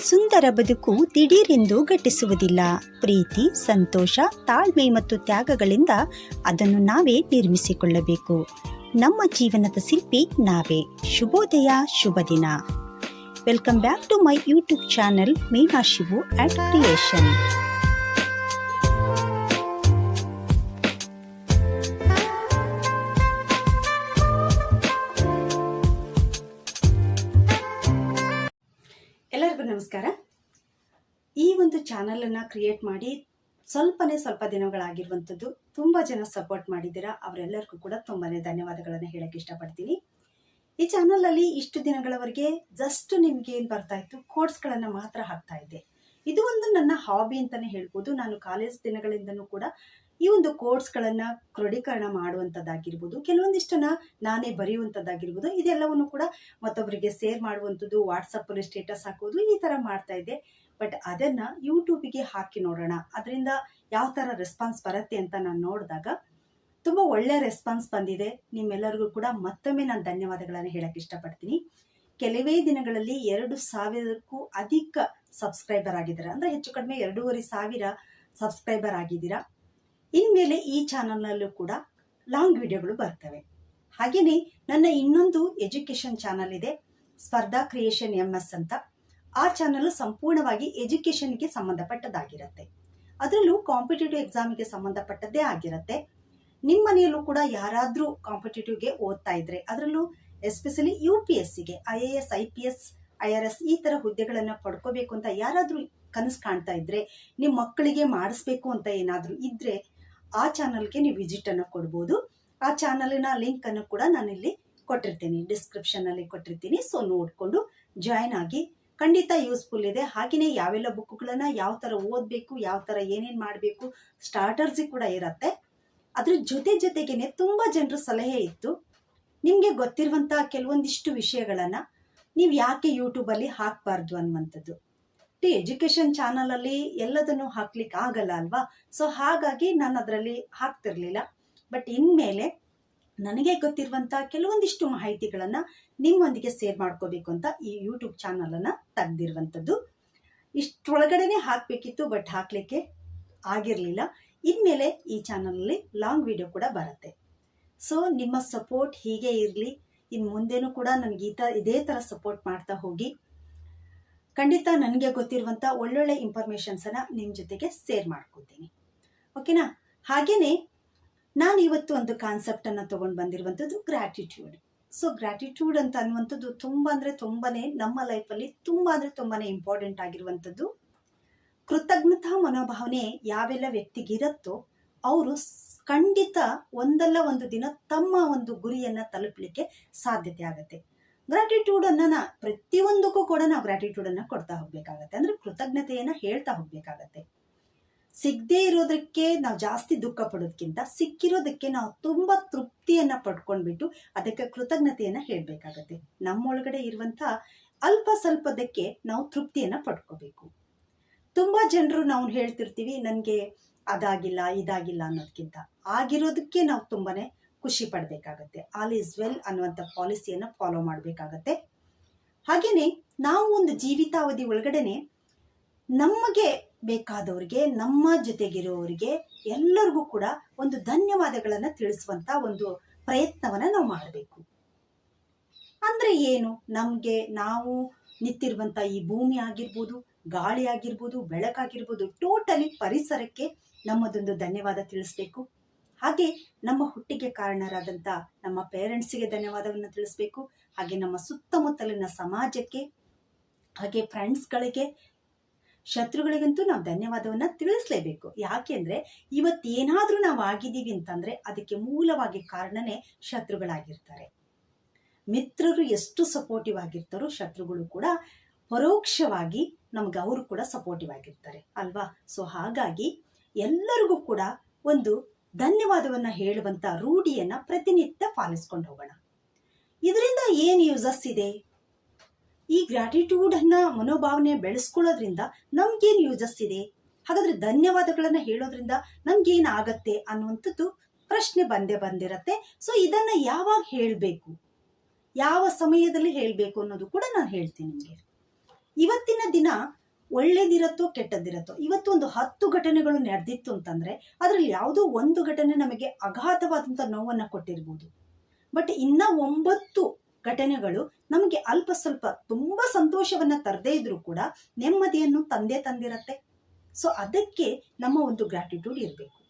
ಸುಂದರ ಬದುಕು ದಿಢೀರೆಂದು ಘಟಿಸುವುದಿಲ್ಲ. ಪ್ರೀತಿ, ಸಂತೋಷ, ತಾಳ್ಮೆ ಮತ್ತು ತ್ಯಾಗಗಳಿಂದ ಅದನ್ನು ನಾವೇ ನಿರ್ಮಿಸಿಕೊಳ್ಳಬೇಕು. ನಮ್ಮ ಜೀವನದ ಶಿಲ್ಪಿ ನಾವೇ. ಶುಭೋದಯ, ಶುಭ ದಿನ. Welcome back to my YouTube channel Meena Shivu art creation ನಮಸ್ಕಾರ. ಈ ಒಂದು ಚಾನಲನ್ನು ಕ್ರಿಯೇಟ್ ಮಾಡಿ ಸ್ವಲ್ಪನೇ ಸ್ವಲ್ಪ ದಿನಗಳಾಗಿರುವಂಥದ್ದು ತುಂಬ ಜನ ಸಪೋರ್ಟ್ ಮಾಡಿದ್ದೀರಾ, ಅವರೆಲ್ಲರಿಗೂ ಕೂಡ ತುಂಬಾನೇ ಧನ್ಯವಾದಗಳನ್ನು ಹೇಳಕ್ಕೆ ಇಷ್ಟಪಡ್ತೀನಿ. ಈ ಚಾನಲಲ್ಲಿ ಇಷ್ಟು ದಿನಗಳವರೆಗೆ ಜಸ್ಟ್ ನಿಮ್ಗೆ ಏನು ಬರ್ತಾ ಇತ್ತು ಕೋರ್ಸ್ಗಳನ್ನು ಮಾತ್ರ ಹಾಕ್ತಾ ಇದ್ದೆ. ಇದು ಒಂದು ನನ್ನ ಹಾಬಿ ಅಂತಾನೆ ಹೇಳ್ಬೋದು. ನಾನು ಕಾಲೇಜ್ ದಿನಗಳಿಂದನೂ ಕೂಡ ಈ ಒಂದು ಕೋರ್ಸ್ಗಳನ್ನ ಕ್ರೋಢೀಕರಣ ಮಾಡುವಂಥದ್ದಾಗಿರ್ಬೋದು ಕೆಲವೊಂದಿಷ್ಟನ್ನ ನಾನೇ ಬರೆಯುವಂಥದ್ದಾಗಿರ್ಬೋದು ಇದೆಲ್ಲವನ್ನು ಕೂಡ ಮತ್ತೊಬ್ಬರಿಗೆ ಶೇರ್ ಮಾಡುವಂಥದ್ದು ವಾಟ್ಸಪ್ಪಲ್ಲಿ ಸ್ಟೇಟಸ್ ಹಾಕೋದು ಈ ಥರ ಮಾಡ್ತಾ ಇದ್ದೆ. ಬಟ್ ಅದನ್ನು ಯೂಟ್ಯೂಬಿಗೆ ಹಾಕಿ ನೋಡೋಣ. ಅದರಿಂದ ಯಾವ ಥರ ರೆಸ್ಪಾನ್ಸ್ ಬರುತ್ತೆ ಅಂತ ನಾನು ನೋಡಿದಾಗ ತುಂಬ ಒಳ್ಳೆಯ ರೆಸ್ಪಾನ್ಸ್ ಬಂದಿದೆ. ನಿಮ್ಮೆಲ್ಲರಿಗೂ ಕೂಡ ಮತ್ತೊಮ್ಮೆ ನಾನು ಧನ್ಯವಾದಗಳನ್ನು ಹೇಳಕ್ಕೆ ಇಷ್ಟಪಡ್ತೀನಿ. ಕೆಲವೇ ದಿನಗಳಲ್ಲಿ ಎರಡು ಸಾವಿರಕ್ಕೂ ಅಧಿಕ ಸಬ್ಸ್ಕ್ರೈಬರ್ ಆಗಿದ್ದಾರೆ? ಅಂದರೆ ಹೆಚ್ಚು ಕಡಿಮೆ ಎರಡೂವರೆ ಸಾವಿರ ಸಬ್ಸ್ಕ್ರೈಬರ್ ಆಗಿದ್ದೀರಾ? ಇನ್ಮೇಲೆ ಈ ಚಾನಲ್ನಲ್ಲೂ ಕೂಡ ಲಾಂಗ್ ವಿಡಿಯೋಗಳು ಬರ್ತವೆ. ಹಾಗೆಯೇ ನನ್ನ ಇನ್ನೊಂದು ಎಜುಕೇಷನ್ ಚಾನಲ್ ಇದೆ ಸ್ಪರ್ಧಾ ಕ್ರಿಯೇಷನ್ ಎಂ ಎಸ್ ಅಂತ. ಆ ಚಾನಲ್ ಸಂಪೂರ್ಣವಾಗಿ ಎಜುಕೇಷನ್ಗೆ ಸಂಬಂಧಪಟ್ಟದ್ದಾಗಿರುತ್ತೆ. ಅದರಲ್ಲೂ ಕಾಂಪಿಟೇಟಿವ್ ಎಕ್ಸಾಮ್ಗೆ ಸಂಬಂಧಪಟ್ಟದ್ದೇ ಆಗಿರುತ್ತೆ. ನಿಮ್ಮ ಮನೆಯಲ್ಲೂ ಕೂಡ ಯಾರಾದರೂ ಕಾಂಪಿಟೇಟಿವ್ಗೆ ಓದ್ತಾ ಇದ್ರೆ ಅದರಲ್ಲೂ ಎಸ್ಪೆಷಲಿ ಯು ಪಿ ಎಸ್ ಸಿಗೆ I A S I P S I R S ಈ ಥರ ಹುದ್ದೆಗಳನ್ನು ಪಡ್ಕೋಬೇಕು ಅಂತ ಯಾರಾದರೂ ಕನಸು ಕಾಣ್ತಾ ಇದ್ರೆ ನಿಮ್ಮ ಮಕ್ಕಳಿಗೆ ಮಾಡಿಸ್ಬೇಕು ಅಂತ ಏನಾದರೂ ಇದ್ರೆ ಆ ಚಾನಲ್ಗೆ ನೀವು ವಿಸಿಟ್ ಅನ್ನು ಕೊಡ್ಬೋದು. ಆ ಚಾನಲಿನ ಲಿಂಕ್ ಅನ್ನು ಕೂಡ ನಾನಿಲ್ಲಿ ಕೊಟ್ಟಿರ್ತೀನಿ. ಡಿಸ್ಕ್ರಿಪ್ಷನ್ ಅಲ್ಲಿ ಕೊಟ್ಟಿರ್ತೀನಿ. ಸೊ ನೋಡಿಕೊಂಡು ಜಾಯ್ನ್ ಆಗಿ ಖಂಡಿತ ಯೂಸ್ಫುಲ್ ಇದೆ. ಹಾಗೆಯೇ ಯಾವೆಲ್ಲ ಬುಕ್ಗಳನ್ನು ಯಾವ ಥರ ಓದಬೇಕು, ಯಾವ ಥರ ಏನೇನು ಮಾಡಬೇಕು ಸ್ಟಾರ್ಟರ್ಸಿ ಕೂಡ ಇರತ್ತೆ. ಅದ್ರ ಜೊತೆ ಜೊತೆಗೇನೆ ತುಂಬ ಜನರ ಸಲಹೆ ಇತ್ತು. ನಿಮಗೆ ಗೊತ್ತಿರುವಂಥ ಕೆಲವೊಂದಿಷ್ಟು ವಿಷಯಗಳನ್ನು ನೀವು ಯಾಕೆ ಯೂಟ್ಯೂಬಲ್ಲಿ ಹಾಕಬಾರ್ದು ಅನ್ನುವಂಥದ್ದು. ಈ ಚಾನಲ್ ಅಲ್ಲಿ ಎಲ್ಲದನ್ನು ಹಾಕ್ಲಿಕ್ಕೆ ಆಗಲ್ಲ ಅಲ್ವಾ? ಸೊ ಹಾಗಾಗಿ ನಾನು ಅದರಲ್ಲಿ ಹಾಕ್ತಿರ್ಲಿಲ್ಲ. ಬಟ್ ಇನ್ಮೇಲೆ ನನಗೆ ಗೊತ್ತಿರುವಂಥ ಕೆಲವೊಂದಿಷ್ಟು ಮಾಹಿತಿಗಳನ್ನು ನಿಮ್ಮೊಂದಿಗೆ ಸೇರ್ ಮಾಡ್ಕೋಬೇಕು ಅಂತ ಈ ಯೂಟ್ಯೂಬ್ ಚಾನಲನ್ನು ತೆಗ್ದಿರುವಂಥದ್ದು. ಇಷ್ಟೊಳಗಡೆನೆ ಹಾಕಬೇಕಿತ್ತು ಬಟ್ ಹಾಕಲಿಕ್ಕೆ ಆಗಿರಲಿಲ್ಲ. ಇನ್ಮೇಲೆ ಈ ಚಾನಲಲ್ಲಿ ಲಾಂಗ್ ವಿಡಿಯೋ ಕೂಡ ಬರುತ್ತೆ. ಸೊ ನಿಮ್ಮ ಸಪೋರ್ಟ್ ಹೀಗೆ ಇರಲಿ. ಇನ್ನು ಮುಂದೆನೂ ಕೂಡ ನನಗೆ ಈ ಥರ ಇದೇ ಥರ ಸಪೋರ್ಟ್ ಮಾಡ್ತಾ ಹೋಗಿ. ಖಂಡಿತ ನನಗೆ ಗೊತ್ತಿರುವಂಥ ಒಳ್ಳೊಳ್ಳೆ ಇನ್ಫಾರ್ಮೇಷನ್ಸನ್ನು ನಿಮ್ಮ ಜೊತೆಗೆ ಶೇರ್ ಮಾಡ್ಕೊತೀನಿ. ಓಕೆನಾ ಹಾಗೆಯೇ ನಾನು ಇವತ್ತು ಒಂದು ಕಾನ್ಸೆಪ್ಟನ್ನು ತಗೊಂಡು ಬಂದಿರುವಂಥದ್ದು ಗ್ರಾಟಿಟ್ಯೂಡ್ ಸೊ ಗ್ರಾಟಿಟ್ಯೂಡ್ ಅಂತ ಅನ್ನುವಂಥದ್ದು ತುಂಬ ಅಂದರೆ ತುಂಬಾನೇ ನಮ್ಮ ಲೈಫಲ್ಲಿ ತುಂಬ ಅಂದರೆ ತುಂಬಾ ಇಂಪಾರ್ಟೆಂಟ್ ಆಗಿರುವಂಥದ್ದು. ಕೃತಜ್ಞತಾ ಮನೋಭಾವನೆ ಯಾವೆಲ್ಲ ವ್ಯಕ್ತಿಗಿರುತ್ತೋ ಅವರು ಖಂಡಿತ ಒಂದಲ್ಲ ಒಂದು ದಿನ ತಮ್ಮ ಒಂದು ಗುರಿಯನ್ನು ತಲುಪಲಿಕ್ಕೆ ಸಾಧ್ಯತೆ ಆಗುತ್ತೆ. ಗ್ರಾಟಿಟ್ಯೂಡ್ ಅನ್ನ ಪ್ರತಿಯೊಂದಕ್ಕೂ ಕೂಡ ನಾವು ಗ್ರಾಟಿಟ್ಯೂಡ್ ಅನ್ನ ಕೊಡ್ತಾ ಹೋಗ್ಬೇಕಾಗತ್ತೆ. ಅಂದ್ರೆ ಕೃತಜ್ಞತೆಯನ್ನ ಹೇಳ್ತಾ ಹೋಗ್ಬೇಕಾಗತ್ತೆ. ಸಿಗದೇ ಇರೋದಕ್ಕೆ ನಾವು ಜಾಸ್ತಿ ದುಃಖ ಪಡೋದಕ್ಕಿಂತ ಸಿಕ್ಕಿರೋದಕ್ಕೆ ನಾವು ತುಂಬಾ ತೃಪ್ತಿಯನ್ನ ಪಡ್ಕೊಂಡ್ಬಿಟ್ಟು ಅದಕ್ಕೆ ಕೃತಜ್ಞತೆಯನ್ನ ಹೇಳ್ಬೇಕಾಗತ್ತೆ. ನಮ್ಮೊಳಗಡೆ ಇರುವಂತ ಅಲ್ಪ ಸ್ವಲ್ಪದಕ್ಕೆ ನಾವು ತೃಪ್ತಿಯನ್ನ ಪಡ್ಕೋಬೇಕು. ತುಂಬಾ ಜನರು ನಾವು ಹೇಳ್ತಿರ್ತೀವಿ, ನನಗೆ ಅದಾಗಿಲ್ಲ, ಇದಾಗಿಲ್ಲ ಅನ್ನೋದಕ್ಕಿಂತ ಆಗಿರೋದಕ್ಕೆ ನಾವು ತುಂಬಾನೇ ಖುಷಿ ಪಡಬೇಕಾಗತ್ತೆ. ಆಲ್ ಈಸ್ ವೆಲ್ ಅನ್ನುವಂಥ ಪಾಲಿಸಿಯನ್ನು ಫಾಲೋ ಮಾಡಬೇಕಾಗತ್ತೆ. ಹಾಗೆಯೇ ನಾವು ಒಂದು ಜೀವಿತಾವಧಿ ಒಳಗಡೆನೆ ನಮಗೆ ಬೇಕಾದವರಿಗೆ, ನಮ್ಮ ಜೊತೆಗಿರೋರಿಗೆ ಎಲ್ಲರಿಗೂ ಕೂಡ ಒಂದು ಧನ್ಯವಾದಗಳನ್ನು ತಿಳಿಸುವಂತ ಒಂದು ಪ್ರಯತ್ನವನ್ನ ನಾವು ಮಾಡಬೇಕು. ಅಂದ್ರೆ ಏನು? ನಮಗೆ ನಾವು ನಿಂತಿರುವಂತ ಈ ಭೂಮಿ ಆಗಿರ್ಬೋದು, ಗಾಳಿ ಆಗಿರ್ಬೋದು, ಬೆಳಕಾಗಿರ್ಬೋದು, ಟೋಟಲಿ ಪರಿಸರಕ್ಕೆ ನಮ್ಮದೊಂದು ಧನ್ಯವಾದ ತಿಳಿಸ್ಬೇಕು. ಹಾಗೆ ನಮ್ಮ ಹುಟ್ಟಿಗೆ ಕಾರಣರಾದಂಥ ನಮ್ಮ ಪೇರೆಂಟ್ಸಿಗೆ ಧನ್ಯವಾದವನ್ನು ತಿಳಿಸ್ಬೇಕು. ಹಾಗೆ ನಮ್ಮ ಸುತ್ತಮುತ್ತಲಿನ ಸಮಾಜಕ್ಕೆ, ಹಾಗೆ ಫ್ರೆಂಡ್ಸ್ಗಳಿಗೆ ಶತ್ರುಗಳಿಗಂತೂ ನಾವು ಧನ್ಯವಾದವನ್ನ ತಿಳಿಸ್ಲೇಬೇಕು. ಯಾಕೆಂದ್ರೆ ಇವತ್ತೇನಾದ್ರೂ ನಾವು ಆಗಿದ್ದೀವಿ ಅಂತಂದ್ರೆ ಅದಕ್ಕೆ ಮೂಲವಾಗಿ ಕಾರಣನೇ ಶತ್ರುಗಳಾಗಿರ್ತಾರೆ. ಮಿತ್ರರು ಎಷ್ಟು ಸಪೋರ್ಟಿವ್ ಆಗಿರ್ತಾರೋ ಶತ್ರುಗಳು ಕೂಡ ಪರೋಕ್ಷವಾಗಿ ನಮ್ಗೆ ಅವರು ಕೂಡ ಸಪೋರ್ಟಿವ್ ಆಗಿರ್ತಾರೆ. ಅಲ್ವಾ? ಸೊ ಹಾಗಾಗಿ ಎಲ್ಲರಿಗೂ ಕೂಡ ಒಂದು ಧನ್ಯವಾದವನ್ನ ಹೇಳುವಂತ ರೂಢಿಯನ್ನ ಪ್ರತಿನಿತ್ಯ ಪಾಲಿಸ್ಕೊಂಡು ಹೋಗೋಣ. ಇದರಿಂದ ಏನ್ ಯೂಸಸ್ ಇದೆ? ಈ ಗ್ರಾಟಿಟ್ಯೂಡ್ ಅನ್ನ ಮನೋಭಾವನೆ ಬೆಳೆಸ್ಕೊಳ್ಳೋದ್ರಿಂದ ನಮ್ಗೇನ್ ಯೂಸಸ್ ಇದೆ? ಹಾಗಾದ್ರೆ ಧನ್ಯವಾದಗಳನ್ನ ಹೇಳೋದ್ರಿಂದ ನಮ್ಗೇನ್ ಆಗತ್ತೆ ಅನ್ನುವಂಥದ್ದು ಪ್ರಶ್ನೆ ಬಂದೇ ಬಂದಿರತ್ತೆ. ಸೊ ಇದನ್ನ ಯಾವಾಗ ಹೇಳ್ಬೇಕು? ಯಾವ ಸಮಯದಲ್ಲಿ ಹೇಳ್ಬೇಕು ಅನ್ನೋದು ಕೂಡ ನಾನು ಹೇಳ್ತೀನಿ ನಿಮಗೆ. ಇವತ್ತಿನ ದಿನ ಒಳ್ಳೇದಿರತ್ತೋ ಕೆಟ್ಟದ್ದಿರತ್ತೋ. ಇವತ್ತು ಒಂದು ಹತ್ತು ಘಟನೆಗಳು ನಡೆದಿತ್ತು ಅಂತಂದ್ರೆ, ಅದರಲ್ಲಿ ಯಾವುದೋ ಒಂದು ಘಟನೆ ನಮಗೆ ಅಗಾಧವಾದಂಥ ನೋವನ್ನು ಕೊಟ್ಟಿರ್ಬೋದು. ಬಟ್ ಇನ್ನ ಒಂಬತ್ತು ಘಟನೆಗಳು ನಮಗೆ ಅಲ್ಪ ಸ್ವಲ್ಪ ತುಂಬಾ ಸಂತೋಷವನ್ನ ತರದೇ ಇದ್ರೂ ಕೂಡ ನೆಮ್ಮದಿಯನ್ನು ತಂದೆ ತಂದಿರತ್ತೆ. ಸೊ ಅದಕ್ಕೆ ನಮ್ಮ ಒಂದು ಗ್ರಾಟಿಟ್ಯೂಡ್ ಇರಬೇಕು.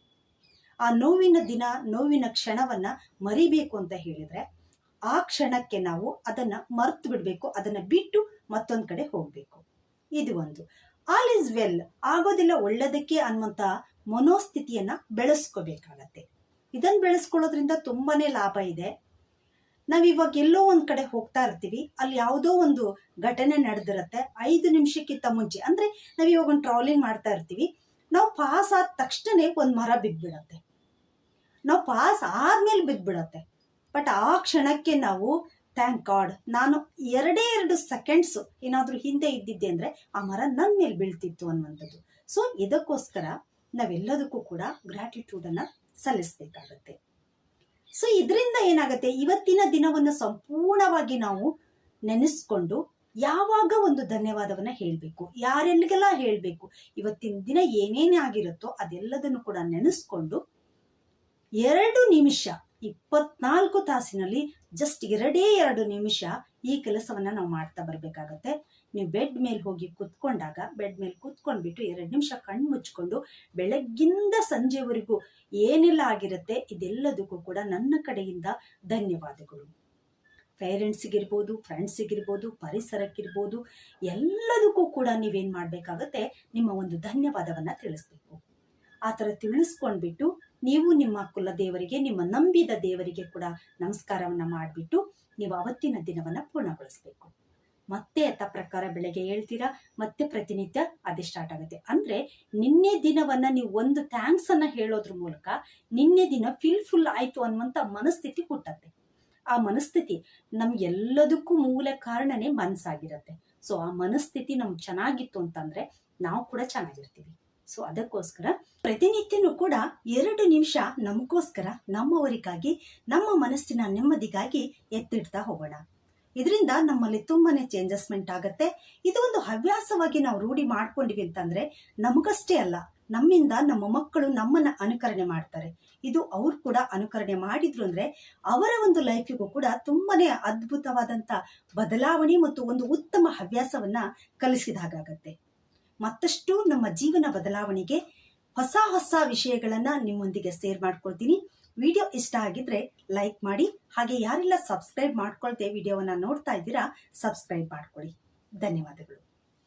ಆ ನೋವಿನ ದಿನ, ನೋವಿನ ಕ್ಷಣವನ್ನ ಮರಿಬೇಕು ಅಂತ ಹೇಳಿದ್ರೆ, ಆ ಕ್ಷಣಕ್ಕೆ ನಾವು ಅದನ್ನ ಮರ್ತು ಬಿಡಬೇಕು ಅದನ್ನ ಬಿಟ್ಟು ಮತ್ತೊಂದು ಕಡೆ ಹೋಗ್ಬೇಕು. ಇದು ಒಂದು. ಆಲ್ ಇಸ್ ವೆಲ್ ಆಗೋದಿಲ್ಲ, ಒಳ್ಳೆದಕ್ಕೆ ಅನ್ನುವಂತ ಮನೋಸ್ಥಿತಿಯನ್ನ ಬೆಳೆಸ್ಕೋಬೇಕಾಗತ್ತೆ. ಇದನ್ನ ಬೆಳೆಸ್ಕೊಳ್ಳೋದ್ರಿಂದ ತುಂಬಾನೇ ಲಾಭ ಇದೆ. ನಾವಿವಾಗ ಎಲ್ಲೋ ಒಂದ್ ಕಡೆ ಹೋಗ್ತಾ ಇರ್ತೀವಿ, ಅಲ್ಲಿ ಯಾವುದೋ ಒಂದು ಘಟನೆ ನಡೆದಿರುತ್ತೆ, ಐದು ನಿಮಿಷಕ್ಕಿಂತ ಮುಂಚೆ. ಅಂದ್ರೆ ನಾವಿವಾಗ ಒಂದು ಟ್ರಾವೆಲಿಂಗ್ ಮಾಡ್ತಾ ಇರ್ತೀವಿ, ನಾವು ಪಾಸ್ ಆದ ತಕ್ಷಣ ಒಂದ್ ಮರ ಬಿದ್ಬಿಡತ್ತೆ ನಾವು ಪಾಸ್ ಆದ್ಮೇಲೆ ಬಿದ್ಬಿಡತ್ತೆ ಬಟ್ ಆ ಕ್ಷಣಕ್ಕೆ ನಾವು ಥ್ಯಾಂಕ್ ಗಾಡ್ ನಾನು ಎರಡೇ ಎರಡು ಸೆಕೆಂಡ್ಸ್ ಏನಾದರೂ ಹಿಂದೆ ಇದ್ದಿದ್ದೆ ಅಂದ್ರೆ ಆ ಮರ ನನ್ನ ಮೇಲೆ ಬೀಳ್ತಿತ್ತು ಅನ್ನುವಂಥದ್ದು. ಸೊ ಇದಕ್ಕೋಸ್ಕರ ನಾವೆಲ್ಲದಕ್ಕೂ ಕೂಡ ಗ್ರಾಟಿಟ್ಯೂಡ್ ಅನ್ನ ಸಲ್ಲಿಸಬೇಕಾಗತ್ತೆ. ಸೊ ಇದರಿಂದ ಏನಾಗುತ್ತೆ? ಇವತ್ತಿನ ದಿನವನ್ನು ಸಂಪೂರ್ಣವಾಗಿ ನಾವು ನೆನೆಸ್ಕೊಂಡು ಯಾವಾಗ ಒಂದು ಧನ್ಯವಾದವನ್ನ ಹೇಳಬೇಕು? ಯಾರೆಲ್ಲಿಗೆಲ್ಲ ಹೇಳಬೇಕು? ಇವತ್ತಿನ ದಿನ ಏನೇನೇ ಆಗಿರುತ್ತೋ ಅದೆಲ್ಲದನ್ನು ಕೂಡ ನೆನೆಸ್ಕೊಂಡು ಎರಡು ನಿಮಿಷ ಇಪ್ಪತ್ನಾಲ್ಕು ತಾಸಿನಲ್ಲಿ ಜಸ್ಟ್ ಎರಡೇ ಎರಡು ನಿಮಿಷ ಈ ಕೆಲಸವನ್ನ ನಾವು ಮಾಡ್ತಾ ಬರ್ಬೇಕಾಗತ್ತೆ. ನೀವು ಬೆಡ್ ಮೇಲೆ ಹೋಗಿ ಕುತ್ಕೊಂಡಾಗ ಬೆಡ್ ಮೇಲೆ ಕುತ್ಕೊಂಡ್ಬಿಟ್ಟು ಎರಡು ನಿಮಿಷ ಕಣ್ಣು ಮುಚ್ಕೊಂಡು ಬೆಳಗ್ಗಿಂದ ಸಂಜೆವರೆಗೂ ಏನೆಲ್ಲ ಆಗಿರುತ್ತೆ ಇದೆಲ್ಲದಕ್ಕೂ ಕೂಡ ನನ್ನ ಕಡೆಯಿಂದ ಧನ್ಯವಾದಗಳು. ಪೇರೆಂಟ್ಸಿಗಿರ್ಬೋದು ಫ್ರೆಂಡ್ಸಿಗಿರ್ಬೋದು ಪರಿಸರಕ್ಕಿರ್ಬೋದು, ಎಲ್ಲದಕ್ಕೂ ಕೂಡ ನೀವೇನು ಮಾಡಬೇಕಾಗತ್ತೆ ನಿಮ್ಮ ಒಂದು ಧನ್ಯವಾದವನ್ನು ತಿಳಿಸ್ಬೇಕು. ಆ ಥರ ತಿಳಿಸ್ಕೊಂಡ್ಬಿಟ್ಟು ನೀವು ನಿಮ್ಮ ಕುಲ ದೇವರಿಗೆ, ನಿಮ್ಮ ನಂಬಿದ ದೇವರಿಗೆ ಕೂಡ ನಮಸ್ಕಾರವನ್ನು ಮಾಡಿಬಿಟ್ಟು ನೀವು ಅವತ್ತಿನ ದಿನವನ್ನ ಪೂರ್ಣಗೊಳಿಸಬೇಕು. ಮತ್ತೆ ಅತ್ತ ಪ್ರಕಾರ ಬೆಳಗ್ಗೆ ಹೇಳ್ತೀರಾ? ಮತ್ತೆ ಪ್ರತಿನಿತ್ಯ ಅದೇ ಸ್ಟಾರ್ಟ್ ಆಗುತ್ತೆ. ಅಂದ್ರೆ ನಿನ್ನೆ ದಿನವನ್ನ ನೀವು ಒಂದು ಥ್ಯಾಂಕ್ಸ್ ಅನ್ನ ಹೇಳೋದ್ರ ಮೂಲಕ ನಿನ್ನೆ ದಿನ ಫಿಲ್ಫುಲ್ ಆಯ್ತು ಅನ್ನುವಂತ ಮನಸ್ಥಿತಿ ಕೊಟ್ಟತ್ತೆ ಆ ಮನಸ್ಥಿತಿ ನಮ್ಗೆಲ್ಲದಕ್ಕೂ ಮೂಲ ಕಾರಣನೇ ಮನಸ್ಸಾಗಿರತ್ತೆ. ಸೊ ಆ ಮನಸ್ಥಿತಿ ನಮ್ಗೆ ಚೆನ್ನಾಗಿತ್ತು ಅಂತಂದ್ರೆ ನಾವು ಕೂಡ ಚೆನ್ನಾಗಿರ್ತೀವಿ. ಸೊ ಅದಕ್ಕೋಸ್ಕರ ಪ್ರತಿನಿತ್ಯನೂ ಕೂಡ ಎರಡು ನಿಮಿಷ ನಮಗೋಸ್ಕರ, ನಮ್ಮವರಿಗಾಗಿ, ನಮ್ಮ ಮನಸ್ಸಿನ ನೆಮ್ಮದಿಗಾಗಿ ಎತ್ತಿಡ್ತಾ ಹೋಗೋಣ. ಇದರಿಂದ ನಮ್ಮಲ್ಲಿ ತುಂಬಾನೇ ಚೇಂಜಸ್ಮೆಂಟ್ ಆಗುತ್ತೆ. ಇದು ಒಂದು ಹವ್ಯಾಸವಾಗಿ ನಾವು ರೂಢಿ ಮಾಡ್ಕೊಂಡಿವಿ ಅಂತಂದ್ರೆ ನಮಗಷ್ಟೇ ಅಲ್ಲ, ನಮ್ಮಿಂದ ನಮ್ಮ ಮಕ್ಕಳು ನಮ್ಮನ್ನ ಅನುಕರಣೆ ಮಾಡ್ತಾರೆ. ಇದು ಅವ್ರು ಕೂಡ ಅನುಕರಣೆ ಮಾಡಿದ್ರು ಅಂದ್ರೆ ಅವರ ಒಂದು ಲೈಫಿಗೂ ಕೂಡ ತುಂಬಾನೇ ಅದ್ಭುತವಾದಂತ ಬದಲಾವಣೆ ಮತ್ತು ಒಂದು ಉತ್ತಮ ಹವ್ಯಾಸವನ್ನ ಕಲಿಸಿದ ಹಾಗಾಗತ್ತೆ. ಮತ್ತಷ್ಟು ನಮ್ಮ ಜೀವನ ಬದಲಾವಣೆಗೆ ಹೊಸ ಹೊಸ ವಿಷಯಗಳನ್ನು ನಿಮ್ಮೊಂದಿಗೆ ಶೇರ್ ಮಾಡ್ಕೊಳ್ತೀನಿ. ವಿಡಿಯೋ ಇಷ್ಟ ಆಗಿದ್ರೆ ಲೈಕ್ ಮಾಡಿ, ಹಾಗೆ ಯಾರೆಲ್ಲ ಸಬ್ಸ್ಕ್ರೈಬ್ ಮಾಡ್ಕೊಳ್ತೆ ವಿಡಿಯೋವನ್ನ ನೋಡ್ತಾ ಇದ್ದೀರಾ ಸಬ್ಸ್ಕ್ರೈಬ್ ಮಾಡ್ಕೊಳ್ಳಿ. ಧನ್ಯವಾದಗಳು.